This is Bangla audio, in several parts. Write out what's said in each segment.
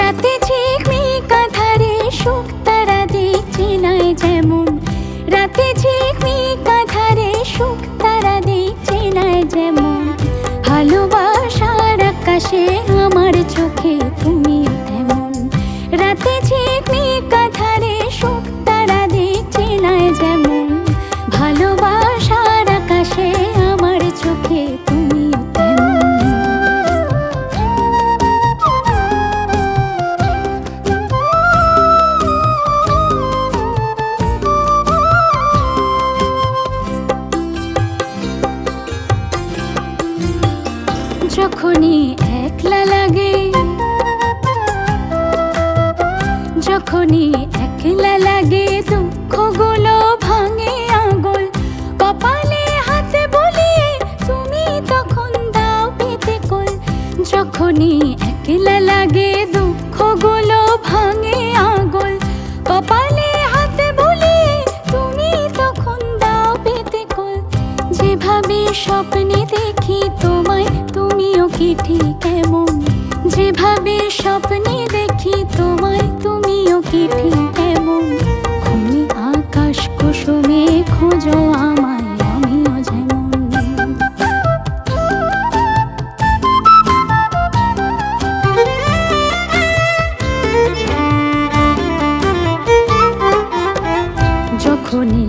রাতে ঝিকমিক আধারে সুখ তারা দেখছি নাই যেমন। রাতে ঝিকমিক আধারে সুখ তারা দেখছি নাই যেমন। ভালোবাসার আকাশে আমার চোখে তুমি তেমন রাতে ঝিকমিক একলা লাগে। যখনই একলা লাগে, দুঃখগুলো ভাঙে আঙুল। কপালে হাতে বলিয়ে তুমি তখন দাও পেতে কল। যখনই একলা লাগে, দুঃখগুলো ভাঙে যেভাবে স্বপ্নে দেখি তোমায়, তুমিও কি ঠিক এমন? যেভাবে স্বপ্নে দেখি তোমায়, তুমিও কি ঠিক এমন? তুমি আকাশ কুসুমে খোঁজো আমায়, আমিও যেমন। যখনই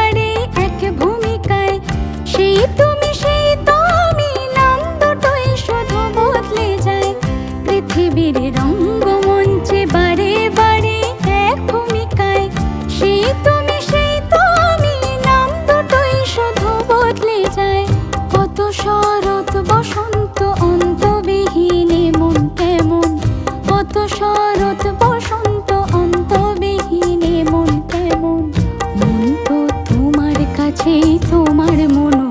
আছে তোমার মনো